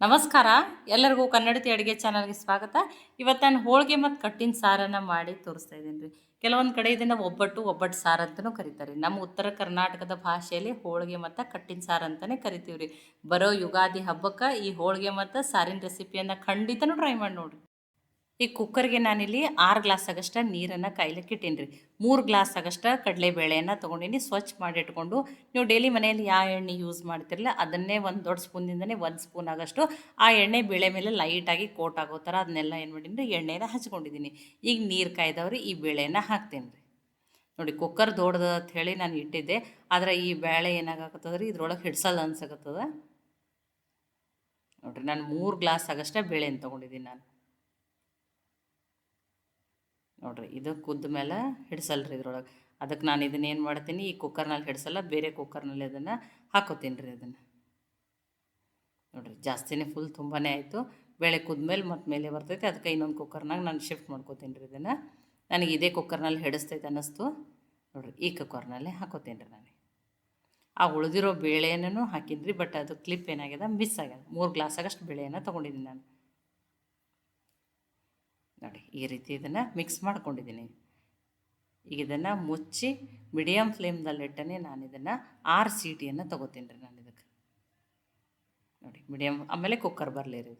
ನಮಸ್ಕಾರ. ಎಲ್ಲರಿಗೂ ಕನ್ನಡತಿ ಅಡುಗೆ ಚಾನಲ್ಗೆ ಸ್ವಾಗತ. ಇವತ್ತು ನಾನು ಹೋಳಿಗೆ ಮತ್ತು ಕಟ್ಟಿನ ಸಾರನ್ನು ಮಾಡಿ ತೋರಿಸ್ತಾ ಇದ್ದೀನಿ ರೀ. ಕೆಲವೊಂದು ಕಡೆ ಇದನ್ನು ಒಬ್ಬಟ್ಟು ಒಬ್ಬಟ್ಟು ಸಾರು ಅಂತಲೂ ಕರೀತಾರೆ. ನಮ್ಮ ಉತ್ತರ ಕರ್ನಾಟಕದ ಭಾಷೆಯಲ್ಲಿ ಹೋಳಿಗೆ ಮತ್ತು ಕಟ್ಟಿನ ಸಾರು ಅಂತಲೇ ಕರಿತೀವಿ ರೀ ಬರೋ ಯುಗಾದಿ ಹಬ್ಬಕ್ಕೆ ಈ ಹೋಳಿಗೆ ಮತ್ತು ಸಾರಿನ ರೆಸಿಪಿಯನ್ನು ಖಂಡಿತನೂ ಟ್ರೈ ಮಾಡಿ ನೋಡಿರಿ. ಈ ಕುಕ್ಕರ್ಗೆ ನಾನಿಲ್ಲಿ ಆರು ಗ್ಲಾಸ್ ಆಗಷ್ಟ ನೀರನ್ನು ಕಾಯ್ಲಿಕ್ಕೆ ಇಟ್ಟೀನಿ ರೀ ಮೂರು ಗ್ಲಾಸ್ ಆಗಷ್ಟ ಕಡಲೆಬೇಳೆಯನ್ನು ತೊಗೊಂಡಿನಿ, ಸ್ವಚ್ಛ ಮಾಡಿ ಇಟ್ಕೊಂಡು ನೀವು ಡೈಲಿ ಮನೆಯಲ್ಲಿ ಯಾವ ಎಣ್ಣೆ ಯೂಸ್ ಮಾಡ್ತಿರಲ್ಲ ಅದನ್ನೇ ಒಂದು ದೊಡ್ಡ ಸ್ಪೂನಿಂದನೇ ಒಂದು ಸ್ಪೂನ್ ಆಗಷ್ಟು ಆ ಎಣ್ಣೆ ಬೇಳೆ ಮೇಲೆ ಲೈಟಾಗಿ ಕೋಟ್ ಆಗೋ ಥರ ಅದನ್ನೆಲ್ಲ ಏನು ಮಾಡೀನಿ ಎಣ್ಣೆನ ಹಚ್ಕೊಂಡಿದ್ದೀನಿ ಈಗ ನೀರು ಕಾಯ್ದವ್ರಿ, ಈ ಬೇಳೆನ ಹಾಕ್ತೀನಿ ರೀ ನೋಡಿ ಕುಕ್ಕರ್ ದೊಡ್ಡದ ಅಂತ ಹೇಳಿ ನಾನು ಇಟ್ಟಿದ್ದೆ, ಆದರೆ ಈ ಬೇಳೆ ಏನಾಗತ್ತದ್ರಿ ಇದ್ರೊಳಗೆ ಹಿಡ್ಸಲ್ಲ ಅನ್ಸಕತ್ತದ. ನೋಡಿರಿ ನಾನು ಮೂರು ಗ್ಲಾಸ್ ಆಗಷ್ಟೇ ಬೇಳೆನ ತೊಗೊಂಡಿದ್ದೀನಿ ನಾನು. ನೋಡಿರಿ, ಇದು ಕುದ್ದ ಮೇಲೆ ಹಿಡ್ಸಲ್ರಿ ಇದ್ರೊಳಗೆ. ಅದಕ್ಕೆ ನಾನು ಇದನ್ನ ಏನು ಮಾಡ್ತೀನಿ, ಈ ಕುಕ್ಕರ್ನಲ್ಲಿ ಹಿಡ್ಸಲ್ಲ, ಬೇರೆ ಕುಕ್ಕರ್ನಲ್ಲಿ ಅದನ್ನು ಹಾಕೋತೀನಿ ರೀ ಅದನ್ನು. ನೋಡಿರಿ, ಜಾಸ್ತಿನೇ ಫುಲ್ ತುಂಬಾ ಆಯಿತು. ಬೇಳೆ ಕುದ್ಮೇಲೆ ಮತ್ತೆ ಮೇಲೆ ಬರ್ತೈತೆ, ಅದಕ್ಕೆ ಇನ್ನೊಂದು ಕುಕ್ಕರ್ನಾಗ ನಾನು ಶಿಫ್ಟ್ ಮಾಡ್ಕೋತೀನಿ ರೀ ಇದನ್ನು. ನನಗೆ ಇದೇ ಕುಕ್ಕರ್ನಲ್ಲಿ ಹಿಡಿಸ್ತೈತೆ ಅನ್ನಿಸ್ತು. ನೋಡಿರಿ, ಈ ಕುಕ್ಕರ್ನಲ್ಲೇ ಹಾಕೋತೀನಿ ರೀ ನಾನು. ಆ ಉಳಿದಿರೋ ಬೇಳೆನೂ ಹಾಕಿದ್ರಿ ಬಟ್ ಅದು ಕ್ಲಿಪ್ ಏನಾಗ್ಯದ ಮಿಸ್ ಆಗ್ಯದ. ಮೂರು ಗ್ಲಾಸ್ ಆಗಷ್ಟು ಬೇಳೆಯನ್ನು ತೊಗೊಂಡಿದ್ದೀನಿ ನಾನು. ನೋಡಿ, ಈ ರೀತಿ ಇದನ್ನು ಮಿಕ್ಸ್ ಮಾಡ್ಕೊಂಡಿದ್ದೀನಿ. ಈಗ ಇದನ್ನು ಮುಚ್ಚಿ ಮೀಡಿಯಮ್ ಫ್ಲೇಮ್ದಲ್ಲಿಟ್ಟನೆ ನಾನು ಇದನ್ನು ಆರು ಸೀಟಿಯನ್ನು ತೊಗೋತೀನಿ ರೀ ನಾನು ಇದಕ್ಕೆ. ನೋಡಿ ಮೀಡಿಯಮ್ ಆಮೇಲೆ ಕುಕ್ಕರ್ ಬರಲಿ ರೀ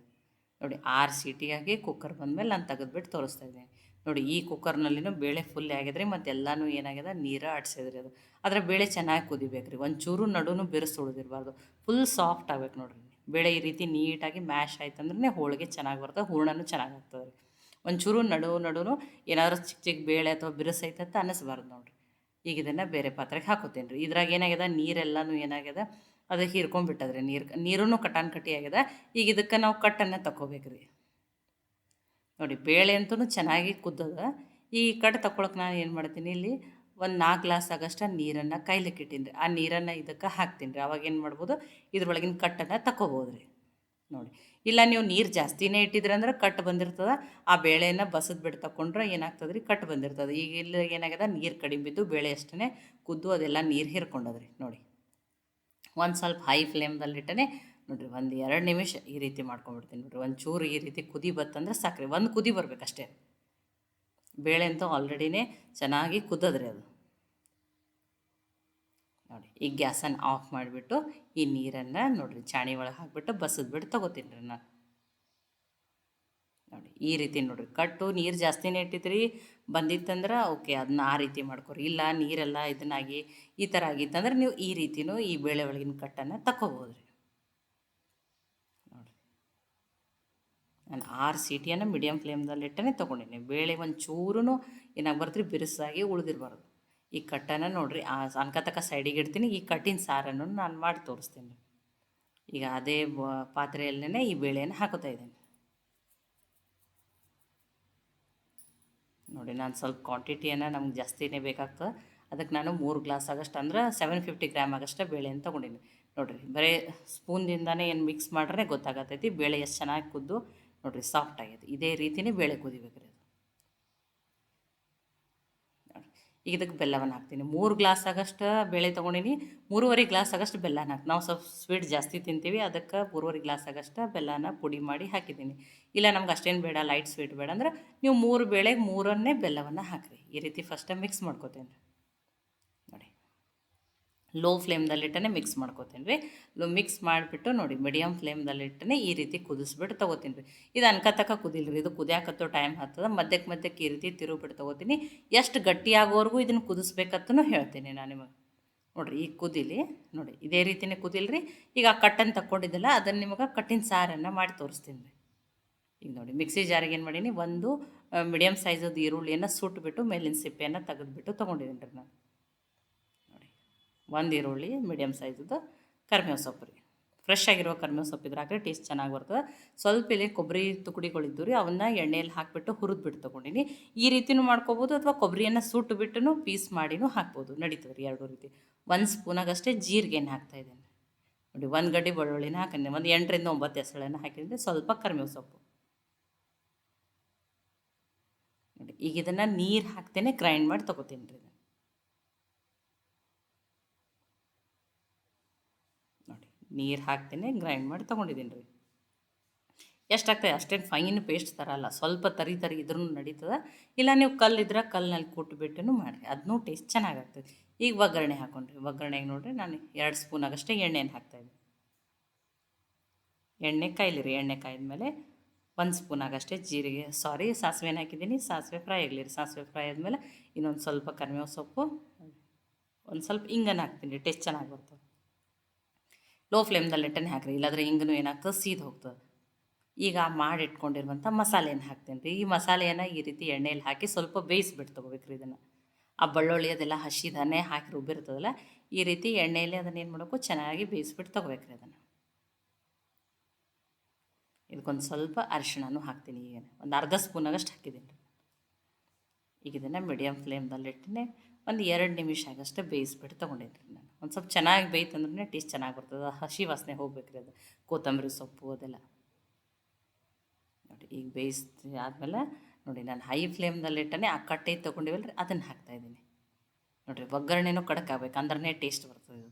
ನೋಡಿ ಆರು ಸೀಟಿಯಾಗಿ ಕುಕ್ಕರ್ ಬಂದಮೇಲೆ ನಾನು ತೆಗೆದುಬಿಟ್ಟು ತೋರಿಸ್ತಾ ಇದ್ದೀನಿ. ನೋಡಿ, ಈ ಕುಕ್ಕರ್ನಲ್ಲಿನೂ ಬೇಳೆ ಫುಲ್ ಆಗಿದ್ರಿ ಮತ್ತು ಎಲ್ಲನೂ ಏನಾಗಿದೆ, ನೀರು ಆಡಿಸಿದ್ರಿ ಅದು. ಆದರೆ ಬೇಳೆ ಚೆನ್ನಾಗಿ ಕುದಿಬೇಕು ರೀ ಒಂಚೂರು ನಡುನು ಬಿರುಸು ಉಳಿದಿರಬಾರ್ದು. ಫುಲ್ ಸಾಫ್ಟ್ ಆಗ್ಬೇಕು ನೋಡಿರಿ. ಬೇಳೆ ಈ ರೀತಿ ನೀಟಾಗಿ ಮ್ಯಾಶ್ ಆಯ್ತು ಅಂದ್ರೆ ಹೋಳಿಗೆ ಚೆನ್ನಾಗಿ ಬರ್ತದೆ, ಹೂರ್ಣನೂ ಚೆನ್ನಾಗಿ ಆಗ್ತದೆ ರೀ. ಒಂಚೂರು ನಡು ನಡುನು ಏನಾದರೂ ಚಿಕ್ಕ ಚಿಕ್ಕ ಬೇಳೆ ಅಥವಾ ಬಿರುಸೈತೆ ಅಂತ ಅನ್ನಿಸ್ಬಾರ್ದು ನೋಡಿರಿ. ಈಗ ಇದನ್ನು ಬೇರೆ ಪಾತ್ರೆಗೆ ಹಾಕೋತೀನಿ ರೀ ಇದ್ರಾಗ ಏನಾಗ್ಯದ? ನೀರೆಲ್ಲನೂ ಏನಾಗ್ಯದ? ಅದು ಹೀರ್ಕೊಂಡ್ಬಿಟ್ಟದ್ರಿ ನೀರು. ನೀರೂ ಕಟಾನ್ ಕಟ್ಟಿ ಆಗ್ಯದ ಈಗ ಇದಕ್ಕೆ ನಾವು ಕಟ್ಟನ್ನು ತಗೋಬೇಕು ರೀ ನೋಡಿ, ಬೇಳೆ ಅಂತೂ ಚೆನ್ನಾಗಿ ಕುದ್ದದ. ಈ ಕಟ್ ತಗೊಳಕ್ಕೆ ನಾನು ಏನು ಮಾಡ್ತೀನಿ ಇಲ್ಲಿ? ಒಂದು ನಾಲ್ಕು ಗ್ಲಾಸ್ ಆಗಷ್ಟು ನೀರನ್ನು ಕೈಲಿಕ್ಕೆ ಇಟ್ಟೀನಿ ರೀ ಆ ನೀರನ್ನು ಇದಕ್ಕೆ ಹಾಕ್ತೀನಿ ರೀ ಅವಾಗ ಏನು ಮಾಡ್ಬೋದು? ಇದ್ರೊಳಗಿನ ಕಟ್ಟನ್ನು ತಗೋಬೋದು ರೀ ನೋಡಿ. ಇಲ್ಲ ನೀವು ನೀರು ಜಾಸ್ತಿನೇ ಇಟ್ಟಿದ್ರಿ ಅಂದ್ರೆ ಕಟ್ ಬಂದಿರ್ತದೆ. ಆ ಬೇಳೆನ ಬಸದ್ ಬಿಟ್ಟು ತಕೊಂಡ್ರೆ ಏನಾಗ್ತದೆ ರೀ ಕಟ್ ಬಂದಿರ್ತದೆ. ಈಗ ಇಲ್ಲಿ ಏನಾಗ್ಯದ? ನೀರು ಕಡಿಮೆ ಬಿದ್ದು ಬೇಳೆ ಅಷ್ಟೇ ಕುದ್ದು ಅದೆಲ್ಲ ನೀರು ಹೀರ್ಕೊಂಡದ್ರಿ. ನೋಡಿ. ಒಂದು ಸ್ವಲ್ಪ ಹೈ ಫ್ಲೇಮ್ದಲ್ಲಿಟ್ಟನೆ ನೋಡಿರಿ, ಒಂದು ಎರಡು ನಿಮಿಷ ಈ ರೀತಿ ಮಾಡ್ಕೊಂಡ್ಬಿಡ್ತೀನಿ ನೋಡಿರಿ. ಒಂದು ಚೂರು ಈ ರೀತಿ ಕುದಿ ಬತ್ತಂದ್ರೆ ಸಾಕ್ರಿ. ಒಂದು ಕುದಿ ಬರ್ಬೇಕಷ್ಟೇ. ಬೇಳೆ ಅಂತೂ ಆಲ್ರೆಡಿನೇ ಚೆನ್ನಾಗಿ ಕುದ್ದದ್ರಿ ಅದು. ನೋಡಿ, ಈ ಗ್ಯಾಸನ್ನು ಆಫ್ ಮಾಡಿಬಿಟ್ಟು, ಈ ನೀರನ್ನು ನೋಡಿರಿ, ಚಾಣಿ ಒಳಗೆ ಹಾಕ್ಬಿಟ್ಟು ಬಸದ್ಬಿಟ್ಟು ತೊಗೋತೀನಿ ರೀ ನಾನು. ನೋಡಿ, ಈ ರೀತಿ ನೋಡಿರಿ, ಕಟ್ಟು, ನೀರು ಜಾಸ್ತಿನೇ ಇಟ್ಟಿದ್ರಿ, ಬಂದಿತ್ತಂದ್ರೆ ಓಕೆ ಅದನ್ನ ಆ ರೀತಿ ಮಾಡ್ಕೊರಿ. ಇಲ್ಲ, ನೀರೆಲ್ಲ ಇದನ್ನಾಗಿ, ಈ ಥರ ಆಗಿತ್ತಂದ್ರೆ ನೀವು ಈ ರೀತಿನೂ ಈ ಬೇಳೆ ಒಳಗಿನ ಕಟ್ಟನ್ನು ತಗೋಬೋದು ರೀ. ನೋಡಿರಿ ನಾನು ಆರು ಸೀಟಿಯನ್ನು ಮೀಡಿಯಮ್ ಫ್ಲೇಮ್ದಲ್ಲಿಟ್ಟೇ ತೊಗೊಂಡಿನಿ. ಬೇಳೆ ಒಂದು ಚೂರು ಏನಾಗಿ ಬರ್ತೀರಿ, ಬಿರುಸಾಗಿ ಉಳಿದಿರಬಾರ್ದು. ಈ ಕಟ್ಟನ ನೋಡಿರಿ, ಆ ಅನ್ಕತಕ್ಕ ಸೈಡಿಗೆ ಇಡ್ತೀನಿ, ಈ ಕಟ್ಟಿನ ಸಾರನ್ನು ನಾನು ಮಾಡಿ ತೋರಿಸ್ತೀನಿ. ಈಗ ಅದೇ ಪಾತ್ರೆಯಲ್ಲೇ ಈ ಬೇಳೆಯನ್ನು ಹಾಕೋತಾ ಇದ್ದೀನಿ. ನೋಡಿ, ನಾನು ಸ್ವಲ್ಪ ಕ್ವಾಂಟಿಟಿಯನ್ನು ನಮ್ಗೆ ಜಾಸ್ತಿನೇ ಬೇಕಾಗ್ತದೆ. ಅದಕ್ಕೆ ನಾನು ಮೂರು ಗ್ಲಾಸ್ ಆಗಷ್ಟು ಅಂದ್ರೆ ಸೆವೆನ್ ಫಿಫ್ಟಿ ಗ್ರಾಮ್ ಆಗಷ್ಟೇ ಬೇಳೆಯನ್ನು ತೊಗೊಂಡಿನಿ. ನೋಡಿರಿ, ಬರೀ ಸ್ಪೂನ್ದಿಂದನೇ ಏನು ಮಿಕ್ಸ್ ಮಾಡ್ರೆ ಗೊತ್ತಾಗತ್ತೈತಿ ಬೇಳೆ ಎಷ್ಟು ಚೆನ್ನಾಗಿ ಕುದ್ದು ನೋಡಿರಿ ಸಾಫ್ಟ್ ಆಗೈತಿ. ಇದೇ ರೀತಿನೇ ಬೇಳೆ ಕುದಿಬೇಕು ರೀ ಇದಕ್ಕೆ ಬೆಲ್ಲವನ್ನು ಹಾಕ್ತೀನಿ. ಮೂರು ಗ್ಲಾಸ್ ಆಗಷ್ಟು ಬೇಳೆ ತೊಗೊಂಡಿನಿ, ಮೂರುವರೆ ಗ್ಲಾಸ್ ಆಗಷ್ಟು ಬೆಲ್ಲನ ಹಾಕಿ, ನಾವು ಸ್ವಲ್ಪ ಸ್ವೀಟ್ ಜಾಸ್ತಿ ತಿಂತೀವಿ, ಅದಕ್ಕೆ ಮೂರುವರೆ ಗ್ಲಾಸ್ ಆಗಷ್ಟು ಬೆಲ್ಲನ ಪುಡಿ ಮಾಡಿ ಹಾಕಿದ್ದೀನಿ. ಇಲ್ಲ ನಮ್ಗೆ ಅಷ್ಟೇನು ಬೇಡ ಲೈಟ್ ಸ್ವೀಟ್ ಬೇಡ, ಅಂದ್ರೆ ನೀವು ಮೂರು ಬೇಳೆಗೆ ಮೂರನ್ನೇ ಬೆಲ್ಲವನ್ನು ಹಾಕಿರಿ. ಈ ರೀತಿ ಫಸ್ಟ ಮಿಕ್ಸ್ ಮಾಡ್ಕೋತೀನಿ ಲೋ ಫ್ಲೇಮ್ದಲ್ಲಿಟ್ಟನೆ ಮಿಕ್ಸ್ ಮಾಡ್ಕೋತೀನಿ ರೀ. ಲೋ ಮಿಕ್ಸ್ ಮಾಡಿಬಿಟ್ಟು ನೋಡಿ ಮೀಡಿಯಮ್ ಫ್ಲೇಮ್ದಲ್ಲಿಟ್ಟನೆ ಈ ರೀತಿ ಕುದಿಸ್ಬಿಟ್ಟು ತೊಗೋತೀನಿ ರೀ. ಇದು ಅನ್ಕತಕ್ಕ ಕುದಿಲ್ಲ ರೀ ಇದು ಕುದಿಯಾಕತ್ತೋ ಟೈಮ್ ಹತ್ತದ ಮಧ್ಯಕ್ಕೆ ಮಧ್ಯಕ್ಕೆ ಈ ರೀತಿ ತಿರುಗಿಬಿಟ್ಟು ತೊಗೋತೀನಿ. ಎಷ್ಟು ಗಟ್ಟಿಯಾಗೋವರೆಗೂ ಇದನ್ನು ಕುದಿಸ್ಬೇಕತ್ತೂ ಹೇಳ್ತೀನಿ ನಾನು ನಿಮಗೆ. ನೋಡಿರಿ, ಈಗ ಕುದಿಲಿ, ನೋಡಿ, ಇದೇ ರೀತಿಯೇ ಕುದಿಲ್ರಿ. ಈಗ ಆ ಕಟ್ಟನ್ನು ತಗೊಂಡಿದ್ದಲ್ಲ ಅದನ್ನು ನಿಮಗೆ ಕಟ್ಟಿನ ಸಾರನ್ನು ಮಾಡಿ ತೋರಿಸ್ತೀನಿ ರೀ. ಈಗ ನೋಡಿ ಮಿಕ್ಸಿ ಜಾರಿಗೆ ಏನು ಮಾಡೀನಿ, ಒಂದು ಮೀಡಿಯಮ್ ಸೈಜದ್ದು ಈರುಳ್ಳಿಯನ್ನು ಸುಟ್ಬಿಟ್ಟು, ಮೇಲಿನ ಸಿಪ್ಪೆಯನ್ನು ತೆಗೆದುಬಿಟ್ಟು ತೊಗೊಂಡಿದ್ದೀನಿ ರೀ ನಾನು. ಒಂದು ಈರುಳ್ಳಿ ಮೀಡಿಯಮ್ ಸೈಜದ್ದು ಕರ್ಬೇವು ಸೊಪ್ಪು ರೀ. ಫ್ರೆಶ್ ಆಗಿರೋ ಸೊಪ್ಪು ಇದ್ರೆ ಹಾಕಿದ್ರೆ ಟೇಸ್ಟ್ ಚೆನ್ನಾಗಿ ಬರ್ತದೆ. ಸ್ವಲ್ಪ ಇಲ್ಲಿ ಕೊಬ್ಬರಿ ತುಕಡಿಗಳಿದ್ದು ರೀ, ಅವನ್ನ ಎಣ್ಣೆಯಲ್ಲಿ ಹಾಕಿಬಿಟ್ಟು ಹುರಿದ್ಬಿಟ್ಟು ತೊಗೊಂಡಿನಿ. ಈ ರೀತಿನೂ ಮಾಡ್ಕೋಬೋದು ಅಥವಾ ಕೊಬ್ಬರಿಯನ್ನು ಸುಟ್ಟು ಬಿಟ್ಟು ಪೀಸ್ ಮಾಡಿನೂ ಹಾಕ್ಬೋದು. ನಡೀತದೆ ರೀ ಎರಡು ರೀತಿ. ಒಂದು ಸ್ಪೂನಾಗಷ್ಟೇ ಜೀರಿಗೆನ ಹಾಕ್ತಾಯಿದ್ದೀನಿ ನೋಡಿ, ಒಂದು ಗಡ್ಡೆ ಬೆಳ್ಳುಳ್ಳಿನ ಹಾಕಿದ್ದೀನಿ ಒಂದು ಎಂಟರಿಂದ ಒಂಬತ್ತು ಹೆಸಳನ್ನು ಹಾಕಿದ್ರೆ ಸ್ವಲ್ಪ ಕರ್ಬೇವು ಸೊಪ್ಪು. ನೋಡಿ, ಈಗ ಇದನ್ನು ನೀರು ಹಾಕ್ತೇನೆ ಗ್ರೈಂಡ್ ಮಾಡಿ ತೊಗೋತೀನಿ ರೀ ನೋಡಿ ನೀರು ಹಾಕ್ತೇನೆ ಗ್ರೈಂಡ್ ಮಾಡಿ ತೊಗೊಂಡಿದ್ದೀನಿ ರೀ. ಎಷ್ಟಾಗ್ತದೆ? ಅಷ್ಟೇನು ಫೈನ್ ಪೇಸ್ಟ್ ಥರ ಅಲ್ಲ. ಸ್ವಲ್ಪ ತರಿ ತರಿ ಇದ್ರೂ ನಡೀತದೆ. ಇಲ್ಲ ನೀವು ಕಲ್ಲಿದ್ರೆ ಕಲ್ಲಿನಲ್ಲಿ ಕುಟ್ಬಿಟ್ಟು ಮಾಡಿರಿ. ಅದನ್ನೂ ಟೇಸ್ಟ್ ಚೆನ್ನಾಗಾಗ್ತದೆ. ಈಗ ಒಗ್ಗರಣೆ ಹಾಕೊಂಡ್ರಿ. ಒಗ್ಗರಣೆಗೆ ನೋಡಿರಿ ನಾನು ಎರಡು ಸ್ಪೂನ್ ಆಗಷ್ಟೇ ಎಣ್ಣೆನ ಹಾಕ್ತಾಯಿದ್ದೆ ಎಣ್ಣೆ ಕಾಯ್ಲಿರಿ ಎಣ್ಣೆ ಕಾಯ್ದ್ಮೇಲೆ ಒಂದು ಸ್ಪೂನ್ ಆಗಷ್ಟೇ ಜೀರಿಗೆ ಸಾರಿ ಸಾಸಿವೆ ಹಾಕಿದ್ದೀನಿ. ಸಾಸಿವೆ ಫ್ರೈ ಆಗಲಿರಿ ಸಾಸಿವೆ ಫ್ರೈ ಆದಮೇಲೆ ಇನ್ನೊಂದು ಸ್ವಲ್ಪ ಕರಿಬೇವು ಸೊಪ್ಪು, ಒಂದು ಸ್ವಲ್ಪ ಹಿಂಗನ್ನು ಹಾಕ್ತೀನಿ ಟೇಸ್ಟ್ ಚೆನ್ನಾಗಿ ಬರ್ತದೆ. ಲೋ ಫ್ಲೇಮ್ದಲ್ಲಿ ಇಟ್ಟನೆ ಹಾಕ್ರಿ, ಇಲ್ಲಾದ್ರೆ ಹಿಂಗೂ ಏನಾಗ್ತದೆ, ಸೀದ್ ಹೋಗ್ತದೆ. ಈಗ ಮಾಡಿ ಇಟ್ಕೊಂಡಿರುವಂಥ ಮಸಾಲೆನ ಹಾಕ್ತೀನಿ ರೀ. ಈ ಮಸಾಲೆಯನ್ನು ಈ ರೀತಿ ಎಣ್ಣೆಯಲ್ಲಿ ಹಾಕಿ ಸ್ವಲ್ಪ ಬೇಯಿಸ್ಬಿಟ್ಟು ತೊಗೋಬೇಕ್ರಿ ಇದನ್ನು. ಆ ಬೆಳ್ಳುಳ್ಳಿ ಅದೆಲ್ಲ ಹಸಿದನ್ನೇ ಹಾಕಿ ರುಬ್ಬಿರ್ತದಲ್ಲ, ಈ ರೀತಿ ಎಣ್ಣೆಯಲ್ಲಿ ಅದನ್ನು ಏನು ಮಾಡಬೇಕು, ಚೆನ್ನಾಗಿ ಬೇಯಿಸ್ಬಿಟ್ಟು ತೊಗೋಬೇಕ್ರಿ ಅದನ್ನು. ಇದಕ್ಕೊಂದು ಸ್ವಲ್ಪ ಅರಿಶಿಣನೂ ಹಾಕ್ತೀನಿ ಈಗ. ಒಂದು ಅರ್ಧ ಸ್ಪೂನಾಗಷ್ಟು ಹಾಕಿದ್ದೀನಿ ಈಗ ಇದನ್ನು ಮೀಡಿಯಮ್ ಫ್ಲೇಮ್ದಲ್ಲಿ ಇಟ್ಟಿನಿ ಒಂದು ಎರಡು ನಿಮಿಷ ಆಗಷ್ಟೇ ಬೇಯಿಸ್ಬಿಟ್ಟು ತೊಗೊಂಡಿದ್ದೀನಿ ನಾನು. ಒಂದು ಸ್ವಲ್ಪ ಚೆನ್ನಾಗಿ ಬೇಯ್ತಂದ್ರೆ ಟೇಸ್ಟ್ ಚೆನ್ನಾಗಿ ಬರ್ತದೆ. ಹಸಿ ವಾಸನೆ ಹೋಗ್ಬೇಕ್ರಿ ಅದು. ಕೊತ್ತಂಬರಿ ಸೊಪ್ಪು ಅದೆಲ್ಲ. ನೋಡಿ, ಈಗ ಬೇಯಿಸಿ ಆದಮೇಲೆ ನೋಡಿ, ನಾನು ಹೈ ಫ್ಲೇಮ್ದಲ್ಲಿ ಇಟ್ಟನೆ ಆ ಕಟ್ಟೆ ತೊಗೊಂಡಿವಲ್ಲ ರೀ ಅದನ್ನು ಹಾಕ್ತಾಯಿದ್ದೀನಿ ನೋಡಿರಿ, ಒಗ್ಗರಣೆನೂ ಕಡಕ್ ಆಗ್ಬೇಕು ಅಂದ್ರೆ ಟೇಸ್ಟ್ ಬರ್ತದೆ ಇದು.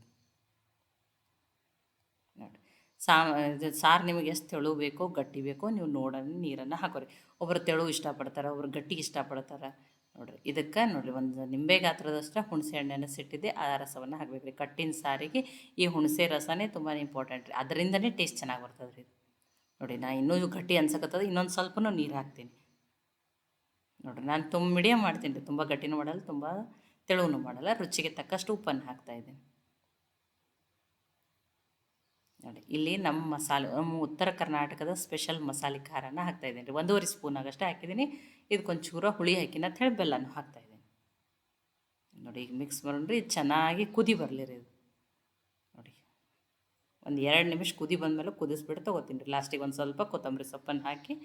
ನೋಡಿ, ಸಾ, ಇದು ಸಾರು ನಿಮಗೆ ಎಷ್ಟು ತೆಳು ಬೇಕೋ, ಗಟ್ಟಿ ಬೇಕೋ, ನೀವು ನೋಡೋಣ, ನೀರನ್ನು ಹಾಕೋರಿ. ಒಬ್ಬರು ತೆಳು ಇಷ್ಟಪಡ್ತಾರೆ, ಒಬ್ರು ಗಟ್ಟಿ ಇಷ್ಟಪಡ್ತಾರೆ. ನೋಡಿರಿ, ಇದಕ್ಕೆ ನೋಡಿರಿ, ಒಂದು ನಿಂಬೆ ಗಾತ್ರದಷ್ಟು ಹುಣಸೆ ಹಣ್ಣನ್ನು ಸಿಟ್ಟಿದ್ದೆ ಆ ರಸವನ್ನು ಹಾಕಬೇಕು ರೀ ಕಟ್ಟಿನ ಸಾರಿಗೆ ಈ ಹುಣಸೆ ರಸನೇ ತುಂಬಾ ಇಂಪಾರ್ಟೆಂಟ್ ರೀ. ಅದರಿಂದನೇ ಟೇಸ್ಟ್ ಚೆನ್ನಾಗಿ ಬರ್ತದೆ ರೀ ನೋಡಿ ನಾ ಇನ್ನೂ ಗಟ್ಟಿ ಅನ್ಸಕತ್ತದ, ಇನ್ನೊಂದು ಸ್ವಲ್ಪನೂ ನೀರು ಹಾಕ್ತೀನಿ. ನೋಡಿರಿ, ನಾನು ತುಂಬ ಮೀಡಿಯಮ್ ಮಾಡ್ತೀನಿ ರೀ, ತುಂಬ ಗಟ್ಟಿನೂ ಮಾಡಲ್ಲ, ತುಂಬ ತೆಳುವೂ ಮಾಡಲ್ಲ, ರುಚಿಗೆ ತಕ್ಕಷ್ಟು ಉಪ್ಪನ್ನು ಹಾಕ್ತಾಯಿದ್ದೀನಿ ನೋಡಿ, ಇಲ್ಲಿ ನಮ್ಮ ಮಸಾಲೆ, ನಮ್ಮ ಉತ್ತರ ಕರ್ನಾಟಕದ ಸ್ಪೆಷಲ್ ಮಸಾಲೆ ಖಾರನ ಹಾಕ್ತಾಯಿದ್ದೀನಿ ರೀ ಒಂದೂವರೆ ಸ್ಪೂನ್ ಆಗಷ್ಟೇ ಹಾಕಿದ್ದೀನಿ. ಇದಕ್ಕೊಂಚೂರ ಹುಳಿ ಹಾಕಿನ ಅಂತ ಹೇಳಿ ಬೆಲ್ಲನೂ ಹಾಕ್ತಾಯಿದ್ದೀನಿ ನೋಡಿ, ಈಗ ಮಿಕ್ಸ್ ಮಾಡೋಣ್ರಿ ಚೆನ್ನಾಗಿ ಕುದಿ ಬರಲಿ ರೀ ಇದು. ನೋಡಿ, ಒಂದು ಎರಡು ನಿಮಿಷ ಕುದಿ ಬಂದಮೇಲೆ ಕುದಿಸ್ಬಿಟ್ಟು ತೊಗೋತೀನಿ ರೀ. ಲಾಸ್ಟಿಗೆ ಒಂದು ಸ್ವಲ್ಪ ಕೊತ್ತಂಬರಿ ಸೊಪ್ಪನ್ನು ಹಾಕಿ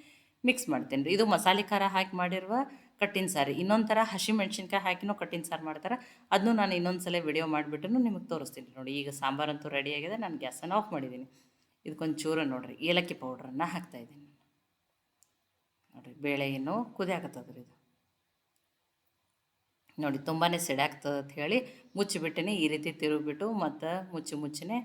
ಮಿಕ್ಸ್ ಮಾಡ್ತೀನಿ ರೀ. ಇದು ಮಸಾಲೆ ಖಾರ ಹಾಕಿ ಮಾಡಿರುವ ಕಟ್ಟಿನ ಸಾರಿ. ಇನ್ನೊಂದು ಥರ ಹಸಿ ಮೆಣಸಿನ್ಕಾಯಿ ಹಾಕಿನೂ ಕಟ್ಟಿನ ಸಾರು ಮಾಡ್ತಾರೆ. ಅದನ್ನು ನಾನು ಇನ್ನೊಂದು ಸಲ ವಿಡಿಯೋ ಮಾಡಿಬಿಟ್ಟು ನಿಮಗೆ ತೋರಿಸ್ತೀನಿ ನೋಡಿ. ಈಗ ಸಾಂಬಾರಂತೂ ರೆಡಿ ಆಗಿದೆ. ನಾನು ಗ್ಯಾಸನ್ನು ಆಫ್ ಮಾಡಿದ್ದೀನಿ ಇದಕ್ಕೊಂದು ಚೂರು ನೋಡಿರಿ, ಏಲಕ್ಕಿ ಪೌಡ್ರನ್ನು ಹಾಕ್ತಾಯಿದ್ದೀನಿ ನೋಡಿರಿ, ಬೇಳೆ ಏನು ಕುದಿ ಹಾಕತ್ತದ ಇದು. ನೋಡಿ ತುಂಬಾ ಸಿಡಾಗ್ತದೆ ಅಂತ ಹೇಳಿ ಮುಚ್ಚಿಬಿಟ್ಟಿನಿ. ಈ ರೀತಿ ತಿರುಗಿಬಿಟ್ಟು ಮತ್ತು ಮುಚ್ಚಿ ಮುಚ್ಚಿನೇ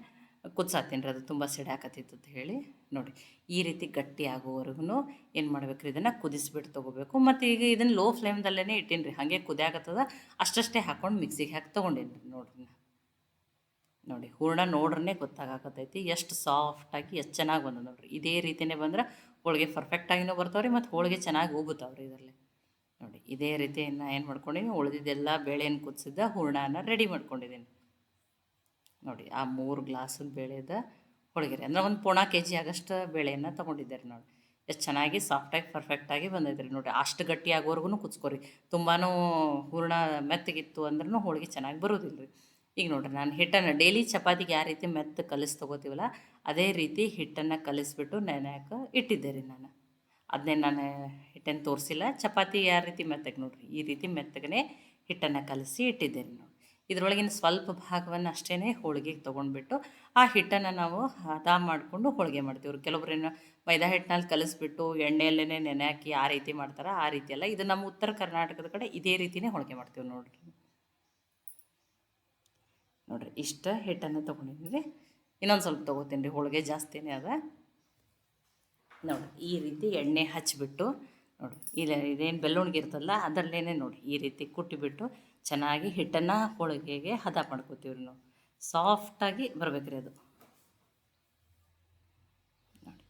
ಕುದಿಸಾತೀನಿ ರೀ ಅದು ತುಂಬ ಸಿಡಾಕತ್ತಿತ್ತು ಅಂತ ಹೇಳಿ ನೋಡಿ. ಈ ರೀತಿ ಗಟ್ಟಿ ಆಗೋವರೆಗೂ ಏನು ಮಾಡ್ಬೇಕು ಇದನ್ನು ಕುದಿಸ್ಬಿಟ್ಟು ತೊಗೋಬೇಕು. ಮತ್ತು ಈಗ ಇದನ್ನು ಲೋ ಫ್ಲೇಮ್ದಲ್ಲೇ ಇಟ್ಟೀನಿ ರೀ ಹಾಗೆ ಕುದಿಯಾಕತ್ತದ ಅಷ್ಟಷ್ಟೇ ಹಾಕ್ಕೊಂಡು ಮಿಕ್ಸಿಗೆ ಹಾಕಿ ತೊಗೊಂಡಿನಿ ರೀ ನೋಡ್ರಿ ನೋಡಿ, ಹೂರ್ಣ ನೋಡ್ರೇ ಗೊತ್ತಾಗಕತ್ತೈತಿ. ಎಷ್ಟು ಸಾಫ್ಟಾಗಿ ಎಷ್ಟು ಚೆನ್ನಾಗಿ ಬಂದದ ನೋಡಿರಿ. ಇದೇ ರೀತಿಯೇ ಬಂದ್ರೆ ಹೋಳಿಗೆ ಪರ್ಫೆಕ್ಟಾಗಿನೂ ಬರ್ತಾವ ರೀ ಮತ್ತು ಹೋಳಿಗೆ ಚೆನ್ನಾಗಿ ಹೋಗುತ್ತಾವೆ ರೀ ಇದರಲ್ಲಿ. ನೋಡಿ, ಇದೇ ರೀತಿ ನಾನು ಏನು ಮಾಡ್ಕೊಂಡಿದ್ದೀನಿ ಉಳಿದಿದ್ದೆಲ್ಲ ಬೇಳೆಯನ್ನು ಕುದಿಸಿದ್ದ ಹೂರ್ಣನ ರೆಡಿ ಮಾಡ್ಕೊಂಡಿದ್ದೀನಿ ನೋಡಿ, ಆ ಮೂರು ಗ್ಲಾಸದ ಬೇಳೆದ ಹೋಳಿಗೆ ಅಂದರೆ ಒಂದು ಪೋಣ ಕೆ ಜಿ ಆಗಷ್ಟು ಬೇಳೆಯನ್ನು ತೊಗೊಂಡಿದ್ದೆ ರೀ ನೋಡಿ ಎಷ್ಟು ಚೆನ್ನಾಗಿ ಸಾಫ್ಟಾಗಿ ಪರ್ಫೆಕ್ಟಾಗಿ ಬಂದೈತೆ ರೀ ನೋಡಿ ಅಷ್ಟು ಗಟ್ಟಿ ಆಗೋವರೆಗೂ ಕುಚ್ಕೋರಿ. ತುಂಬಾ ಹೂರ್ಣ ಮೆತ್ತಗಿತ್ತು ಅಂದ್ರೂ ಹೋಳಿಗೆ ಚೆನ್ನಾಗಿ ಬರೋದಿಲ್ಲ ರೀ. ಈಗ ನೋಡಿರಿ, ನಾನು ಹಿಟ್ಟನ್ನು ಡೈಲಿ ಚಪಾತಿಗೆ ಯಾವ ರೀತಿ ಮೆತ್ತ ಕಲಿಸಿ ತೊಗೋತೀವಲ್ಲ, ಅದೇ ರೀತಿ ಹಿಟ್ಟನ್ನು ಕಲಿಸ್ಬಿಟ್ಟು ನೆನೆಯಕ್ಕೆ ಇಟ್ಟಿದ್ದೆ ರೀ ನಾನು. ಅದನ್ನೇ ನಾನು ಹಿಟ್ಟನ್ನು ತೋರಿಸಿಲ್ಲ. ಚಪಾತಿ ಯಾವ ರೀತಿ ಮೆತ್ತಗೆ ನೋಡಿರಿ. ಈ ರೀತಿ ಮೆತ್ತಗನೆ ಹಿಟ್ಟನ್ನು ಕಲಸಿ ಇಟ್ಟಿದ್ದೆ ರೀ ನೋಡಿ ಇದರೊಳಗಿನ ಸ್ವಲ್ಪ ಭಾಗವನ್ನು ಅಷ್ಟೇ ಹೋಳಿಗೆಗೆ ತೊಗೊಂಡ್ಬಿಟ್ಟು ಆ ಹಿಟ್ಟನ್ನು ನಾವು ಹದ ಮಾಡಿಕೊಂಡು ಹೋಳಿಗೆ ಮಾಡ್ತೀವಿ. ಕೆಲವೊಬ್ರೇನು ಮೈದಾ ಹಿಟ್ಟಿನಲ್ಲಿ ಕಲಿಸ್ಬಿಟ್ಟು ಎಣ್ಣೆಯಲ್ಲೇ ನೆನೆ ಹಾಕಿ ಆ ರೀತಿ ಮಾಡ್ತಾರೆ, ಆ ರೀತಿ ಅಲ್ಲ. ಇದು ನಮ್ಮ ಉತ್ತರ ಕರ್ನಾಟಕದ ಕಡೆ ಇದೇ ರೀತಿಯೇ ಹೋಳಿಗೆ ಮಾಡ್ತೀವಿ ನೋಡಿರಿ. ನೋಡಿರಿ, ಇಷ್ಟ ಹಿಟ್ಟನ್ನು ತೊಗೊಂಡಿದ್ದೀನಿ ಇನ್ನೊಂದು ಸ್ವಲ್ಪ ತೊಗೋತೀನಿ ರೀ ಹೋಳಿಗೆ ಜಾಸ್ತಿನೇ ಅದ. ನೋಡಿ ಈ ರೀತಿ ಎಣ್ಣೆ ಹಚ್ಚಿಬಿಟ್ಟು ನೋಡಿ ಇಲ್ಲ ಇದೇನು ಬೆಲ್ಲುಣಿಗೆ ಇರ್ತಲ್ಲ ಅದರಲ್ಲೇ ನೋಡಿ ಈ ರೀತಿ ಕುಟ್ಟಿಬಿಟ್ಟು ಚೆನ್ನಾಗಿ ಹಿಟ್ಟನ್ನು ಹೋಳಿಗೆಗೆ ಹದ ಮಾಡ್ಕೋತೀವಿ ರೀ ನಾವು. ಸಾಫ್ಟಾಗಿ ಬರ್ಬೇಕು ರೀ ಅದು. ನೋಡಿ.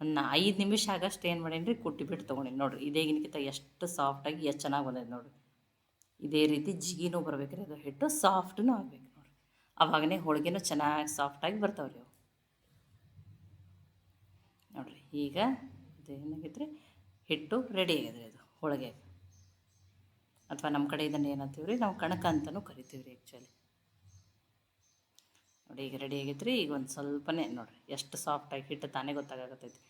ಒಂದು ಐದು ನಿಮಿಷ ಆಗಷ್ಟು ಏನು ಮಾಡೀನಿ ರೀ ಕುಟ್ಟಿಬಿಟ್ಟು ತೊಗೊಂಡೀನಿ. ನೋಡಿರಿ ಇದೇಗಿನಕ್ಕಿಂತ ಎಷ್ಟು ಸಾಫ್ಟಾಗಿ ಎಷ್ಟು ಚೆನ್ನಾಗಿ ಬಂದೈತೆ ನೋಡಿರಿ. ಇದೇ ರೀತಿ ಜಿಗಿನೂ ಬರ್ಬೇಕು ರೀ ಅದು ಹಿಟ್ಟು. ಸಾಫ್ಟೂ ಆಗಬೇಕು ನೋಡಿರಿ. ಅವಾಗನೇ ಹೋಳಿಗೆನೂ ಚೆನ್ನಾಗಿ ಸಾಫ್ಟಾಗಿ ಬರ್ತಾವೆ ರೀ ಅವು. ನೋಡಿರಿ, ಈಗ ಇದು ರೀ ಹಿಟ್ಟು ರೆಡಿ ಆಗಿದೆ ಅದು ಹೋಳಿಗೆ ಅಥವಾ ನಮ್ಮ ಕಡೆ ಇದನ್ನು ಏನಂತೀವಿ ರೀ ನಾವು ಕಣಕ ಅಂತಲೂ ಕರಿತೀವಿ ರೀ ಆ್ಯಕ್ಚುಲಿ ನೋಡಿ, ಈಗ ರೆಡಿ ಆಗೈತೆ ರೀ ಈಗ ಒಂದು ಸ್ವಲ್ಪನೇ ನೋಡಿರಿ. ಎಷ್ಟು ಸಾಫ್ಟಾಗಿ ಹಿಟ್ಟು ತಾನೇ ಗೊತ್ತಾಗತ್ತೈತಿ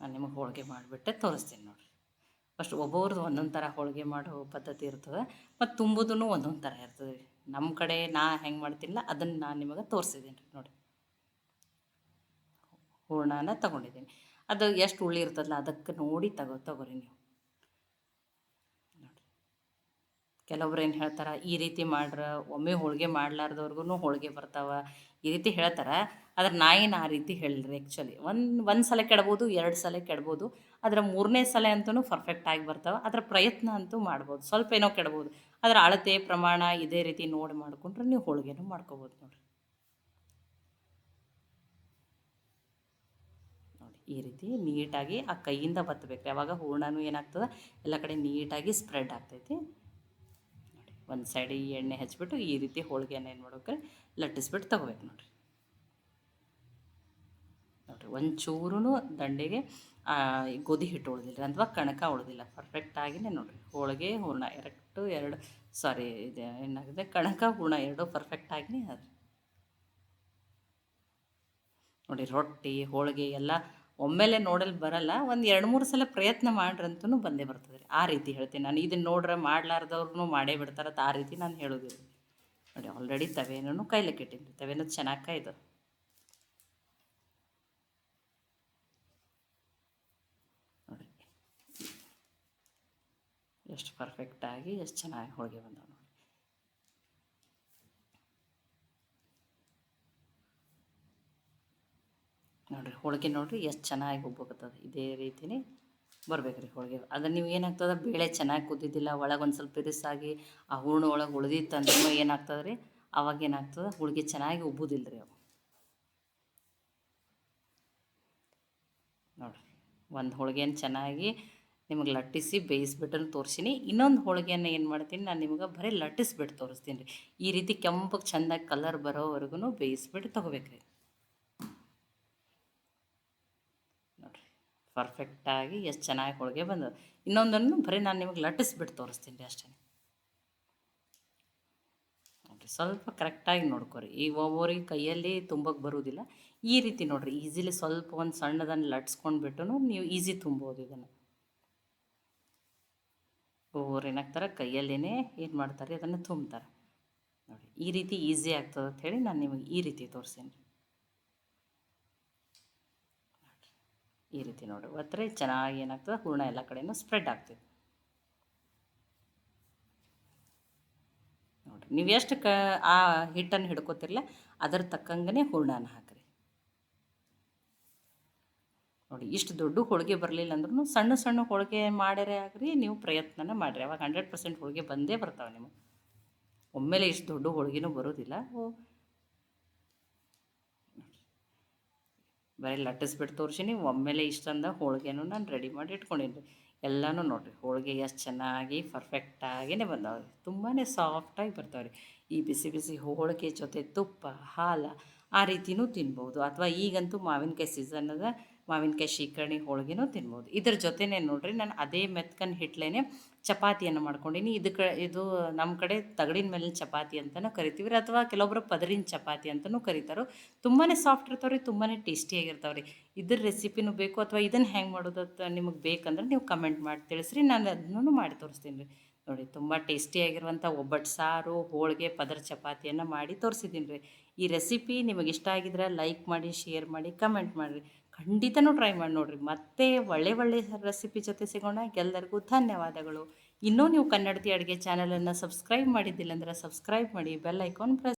ನಾನು ನಿಮಗೆ ಹೋಳಿಗೆ ಮಾಡಿಬಿಟ್ಟೆ ತೋರಿಸ್ತೀನಿ ನೋಡಿರಿ. ಫಸ್ಟ್ ಒಬ್ಬೊಬ್ರದ್ದು ಒಂದೊಂದು ಥರ ಹೋಳಿಗೆ ಮಾಡೋ ಪದ್ಧತಿ ಇರ್ತದೆ, ಮತ್ತು ತುಂಬೋದೂ ಒಂದೊಂದು ಥರ ಇರ್ತದೆ ರೀ ನಮ್ಮ ಕಡೆ ನಾ ಹೆಂಗೆ ಮಾಡ್ತಿಲ್ಲ, ಅದನ್ನು ನಾನು ನಿಮಗೆ ತೋರಿಸಿದ್ದೀನಿ ರೀ ನೋಡಿ ಹೂರ್ಣನ ತೊಗೊಂಡಿದ್ದೀನಿ. ಅದು ಎಷ್ಟು ಹುಳಿ ಇರ್ತದಲ್ಲ ಅದಕ್ಕೆ ನೋಡಿ ತಗೋ, ತಗೋರಿ ನೀವು ನೋಡಿರಿ ಕೆಲವ್ರು ಏನು ಹೇಳ್ತಾರೆ, ಈ ರೀತಿ ಮಾಡ್ರೆ, ಒಮ್ಮೆ ಹೋಳಿಗೆ ಮಾಡ್ಲಾರ್ದವ್ರಿಗೂ ಹೋಳಿಗೆ ಬರ್ತಾವೆ, ಈ ರೀತಿ ಹೇಳ್ತಾರೆ. ಆದ್ರೆ ನಾ ಏನು ಆ ರೀತಿ ಹೇಳ್ರಿ ಆ್ಯಕ್ಚುಲಿ ಒಂದು ಒಂದು ಸಲ ಕೆಡ್ಬೋದು, ಎರಡು ಸಲ ಕೆಡ್ಬೋದು, ಆದರೆ ಮೂರನೇ ಸಲ ಅಂತೂ ಪರ್ಫೆಕ್ಟ್ ಆಗಿ ಬರ್ತಾವೆ. ಅದರ ಪ್ರಯತ್ನ ಅಂತೂ ಮಾಡ್ಬೋದು. ಸ್ವಲ್ಪ ಏನೋ ಕೆಡ್ಬೋದು. ಅದರ ಅಳತೆ ಪ್ರಮಾಣ ಇದೇ ರೀತಿ ನೋಡಿ ಮಾಡಿಕೊಂಡ್ರೆ ನೀವು ಹೋಳಿಗೆನೂ ಮಾಡ್ಕೋಬೋದು ನೋಡಿರಿ. ನೋಡಿ, ಈ ರೀತಿ ನೀಟಾಗಿ ಆ ಕೈಯಿಂದ ಬತ್ತಬೇಕು ಯಾವಾಗ ಹೂರ್ಣನೂ ಏನಾಗ್ತದೆ? ಎಲ್ಲ ಕಡೆ ನೀಟಾಗಿ ಸ್ಪ್ರೆಡ್ ಆಗ್ತೈತಿ. ಒಂದು ಸೈಡಿಗೆ ಎಣ್ಣೆ ಹಚ್ಚಿಬಿಟ್ಟು ಈ ರೀತಿ ಹೋಳಿಗೆನ ಏನು ಮಾಡ್ಬೇಕು? ಲಟ್ಟಿಸ್ಬಿಟ್ಟು ತಗೋಬೇಕು ನೋಡಿರಿ. ನೋಡಿರಿ ಒಂಚೂರು ದಂಡೆಗೆ ಗೋಧಿ ಹಿಟ್ಟು ಉಳ್ದಿಲ್ಲ ಅಥವಾ ಕಣಕ ಉಳ್ದಿಲ್ಲ. ಪರ್ಫೆಕ್ಟಾಗಿನೇ ನೋಡಿರಿ. ಹೋಳಿಗೆ, ಹೂರ್ಣ, ಎರಡು ಎರಡು ಸಾರಿ ಇದು ಏನಾಗಿದೆ? ಕಣಕ, ಹೂರ್ಣ ಎರಡು ಪರ್ಫೆಕ್ಟಾಗಿನೇ ಅದು ನೋಡಿ ರೊಟ್ಟಿ, ಹೋಳಿಗೆ ಎಲ್ಲ ಒಮ್ಮೆಲೆ ನೋಡಲು ಬರಲ್ಲ, ಒಂದು ಎರಡು ಮೂರು ಸಲ ಪ್ರಯತ್ನ ಮಾಡ್ರಂತೂ ಬಂದೇ ಬರ್ತದೆ ರೀ. ಆ ರೀತಿ ಹೇಳ್ತೀನಿ ನಾನು. ಇದನ್ನು ನೋಡ್ರೆ ಮಾಡ್ಲಾರ್ದವ್ರು ಮಾಡೇ ಬಿಡ್ತಾರೆ ಆ ರೀತಿ ನಾನು ಹೇಳೋದು ನೋಡಿ ಆಲ್ರೆಡಿ ತವೇನೂ ಕೈಲಿ ಕೆಟ್ಟಿನಿ ತವೇನು ಚೆನ್ನಾಗಿ ಕಾಯ್ದು. ನೋಡಿ. ಎಷ್ಟು ಪರ್ಫೆಕ್ಟಾಗಿ ಎಷ್ಟು ಚೆನ್ನಾಗಿ ಹೋಳಿಗೆ ಬಂದವು ನೋಡಿ ನೋಡಿರಿ, ಹೋಳಿಗೆ ನೋಡಿರಿ ಎಷ್ಟು ಚೆನ್ನಾಗಿ ಉಬ್ಬಕತ್ತದ. ಇದೇ ರೀತಿನೇ ಬರ್ಬೇಕು ರೀ ಹೋಳಿಗೆ. ಅದನ್ನು ನೀವು ಏನಾಗ್ತದೆ? ಬೇಳೆ ಚೆನ್ನಾಗಿ ಕುದ್ದಿದ್ದಿಲ್ಲ, ಒಳಗೆ ಒಂದು ಸ್ವಲ್ಪ ಇರಿಸಾಗಿ ಆ ಹೂರ್ಣ ಒಳಗೆ ಉಳಿದಿತ್ತು ಅಂದ್ರೆ ಏನಾಗ್ತದೆ ರೀ ಅವಾಗ ಏನಾಗ್ತದೆ? ಹೋಳಿಗೆ ಚೆನ್ನಾಗಿ ಉಬ್ಬುದಿಲ್ಲ ರೀ ಅವು. ನೋಡಿರಿ, ಒಂದು ಹೋಳಿಗೆನ ಚೆನ್ನಾಗಿ ನಿಮಗೆ ಲಟ್ಟಿಸಿ ಬೇಯಿಸ್ಬಿಟ್ಟು ತೋರಿಸಿನಿ. ಇನ್ನೊಂದು ಹೋಳಿಗೆಯನ್ನು ಏನು ಮಾಡ್ತೀನಿ, ನಾನು ನಿಮಗೆ ಬರೀ ಲಟ್ಟಿಸ್ಬಿಟ್ಟು ತೋರಿಸ್ತೀನಿ ರೀ. ಈ ರೀತಿ ಕೆಂಪಗೆ ಚೆಂದಾಗಿ ಕಲರ್ ಬರೋವರೆಗೂ ಬೇಯಿಸ್ಬಿಟ್ಟು ತೊಗೋಬೇಕು ರೀ ನೋಡಿರಿ ಪರ್ಫೆಕ್ಟಾಗಿ ಎಷ್ಟು ಚೆನ್ನಾಗಿ ಹೋಳಿಗೆ ಬಂದದ. ಇನ್ನೊಂದನ್ನು ಬರೀ ನಾನು ನಿಮಗೆ ಲಟ್ಟಿಸ್ಬಿಟ್ಟು ತೋರಿಸ್ತೀನಿ ರೀ ಅಷ್ಟೇ ನೋಡಿರಿ, ಸ್ವಲ್ಪ ಕರೆಕ್ಟಾಗಿ ನೋಡ್ಕೊರಿ. ಈ ಒಬ್ಬೊರಿಗೆ ಕೈಯಲ್ಲಿ ತುಂಬಕ್ಕೆ ಬರುವುದಿಲ್ಲ ಈ ರೀತಿ ನೋಡಿರಿ, ಈಸಿಲಿ ಸ್ವಲ್ಪ ಒಂದು ಸಣ್ಣದನ್ನು ಲಟ್ಸ್ಕೊಂಡ್ಬಿಟ್ಟು ನೀವು ಈಸಿ ತುಂಬೋದು ಇದನ್ನು. ಒಬ್ಬೊಬ್ಬರು ಏನಾಗ್ತಾರೆ ಕೈಯಲ್ಲೇ ಏನು ಮಾಡ್ತಾರೆ, ಅದನ್ನು ತುಂಬ್ತಾರೆ. ನೋಡಿ, ಈ ರೀತಿ ಈಸಿ ಆಗ್ತದೆ ಹೇಳಿ ನಾನು ನಿಮಗೆ ಈ ರೀತಿ ತೋರಿಸ್ತೀನಿ ಈ ರೀತಿ ನೋಡಿ. ಒತ್ತರೆ ಚೆನ್ನಾಗಿ ಏನಾಗ್ತದೆ? ಹೂರ್ಣ ಎಲ್ಲ ಕಡೆಯೂ ಸ್ಪ್ರೆಡ್ ಆಗ್ತದೆ. ನೋಡಿರಿ ನೀವು ಎಷ್ಟು ಕ, ಆ ಹಿಟ್ಟನ್ನು ಹಿಡ್ಕೋತಿರಲ್ಲ, ಅದರ ತಕ್ಕಂಗೆ ಹೂರ್ಣನ ಹಾಕಿರಿ. ನೋಡಿ, ಇಷ್ಟು ದೊಡ್ಡ ಹೋಳಿಗೆ ಬರಲಿಲ್ಲ ಅಂದ್ರೂ ಸಣ್ಣ ಸಣ್ಣ ಹೋಳಿಗೆ ಮಾಡ್ಯಾರೆ ಆಗ್ರಿ, ನೀವು ಪ್ರಯತ್ನನ ಮಾಡಿರಿ. ಅವಾಗ ಹಂಡ್ರೆಡ್ ಪರ್ಸೆಂಟ್ ಹೋಳಿಗೆ ಬಂದೇ ಬರ್ತಾವೆ ನಿಮಗೆ. ಒಮ್ಮೆಲೆ ಇಷ್ಟು ದೊಡ್ಡ ಹೋಳಿಗೆನೂ ಬರೋದಿಲ್ಲ. ಬರೀ ಲಟ್ಟಿಸ್ಬಿಟ್ಟು ತೋರಿಸೀನಿ, ಒಮ್ಮೆಲೆ ಇಷ್ಟಂದ ಹೋಳಿಗೆನೂ ನಾನು ರೆಡಿ ಮಾಡಿ ಇಟ್ಕೊಂಡಿದ್ದೆ. ಎಲ್ಲನೂ ನೋಡಿರಿ, ಹೋಳಿಗೆ ಎಷ್ಟು ಚೆನ್ನಾಗಿ ಪರ್ಫೆಕ್ಟಾಗಿಯೇ ಬಂದಾವೆ ತುಂಬಾ ಸಾಫ್ಟಾಗಿ ಬರ್ತಾವೆ ರೀ ಈ ಬಿಸಿ ಬಿಸಿ ಹೋಳಿಗೆ ಜೊತೆ ತುಪ್ಪ, ಹಾಲು ಆ ರೀತಿನೂ ತಿನ್ಬೋದು. ಅಥವಾ ಈಗಂತೂ ಮಾವಿನಕಾಯಿ ಸೀಸನ್ ಅದ ಮಾವಿನಕಾಯಿ ಶೀಕರಣಿ ಹೋಳಿಗೆನೂ ತಿನ್ಬೋದು. ಇದ್ರ ಜೊತೆನೇ ನೋಡ್ರಿ ನಾನು ಅದೇ ಮೆತ್ಕನ್ ಹಿಟ್ಲೇನೆ ಚಪಾತಿಯನ್ನು ಮಾಡ್ಕೊಂಡೀನಿ. ಇದಕ್ಕೆ ಇದು ನಮ್ಮ ಕಡೆ ತಗಡಿನ ಮೇಲಿನ ಚಪಾತಿ ಅಂತಲೂ ಕರಿತೀವಿ ಅಥವಾ ಕೆಲವೊಬ್ಬರು ಪದರಿನ ಚಪಾತಿ ಅಂತಲೂ ಕರೀತಾರೋ. ತುಂಬಾ ಸಾಫ್ಟ್ ಇರ್ತಾವೆ ರೀ ತುಂಬಾ ಟೇಸ್ಟಿಯಾಗಿರ್ತಾವೆ ರೀ ಇದ್ರ ರೆಸಿಪಿನೂ ಬೇಕು ಅಥವಾ ಇದನ್ನು ಹೆಂಗೆ ಮಾಡೋದು ನಿಮಗೆ ಬೇಕಂದ್ರೆ ನೀವು ಕಮೆಂಟ್ ಮಾಡಿ ತಿಳಿಸ್ರಿ. ನಾನು ಅದನ್ನೂ ಮಾಡಿ ತೋರಿಸ್ತೀನಿ. ರೀ ನೋಡಿ, ತುಂಬ ಟೇಸ್ಟಿಯಾಗಿರುವಂಥ ಒಬ್ಬಟ್ಟು ಸಾರು, ಹೋಳಿಗೆ, ಪದರ ಚಪಾತಿಯನ್ನು ಮಾಡಿ ತೋರಿಸಿದ್ದೀನಿ ರೀ ಈ ರೆಸಿಪಿ ನಿಮಗೆ ಇಷ್ಟ ಆಗಿದ್ರೆ ಲೈಕ್ ಮಾಡಿ ಶೇರ್ ಮಾಡಿ ಕಮೆಂಟ್ ಮಾಡಿರಿ. ಖಂಡಿತನೂ ಟ್ರೈ ಮಾಡಿ ನೋಡಿರಿ. ಮತ್ತೆ ಒಳ್ಳೆ ಒಳ್ಳೆ ರೆಸಿಪಿ ಜೊತೆ ಸಿಗೋಣ. ಎಲ್ಲರಿಗೂ ಧನ್ಯವಾದಗಳು. ಇನ್ನೂ ನೀವು ಕನ್ನಡತಿ ಅಡುಗೆ ಚಾನಲನ್ನು ಸಬ್ಸ್ಕ್ರೈಬ್ ಮಾಡಿದ್ದಿಲ್ಲ ಅಂದರೆ ಸಬ್ಸ್ಕ್ರೈಬ್ ಮಾಡಿ ಬೆಲ್ ಐಕಾನ್ ಪ್ರೆಸ್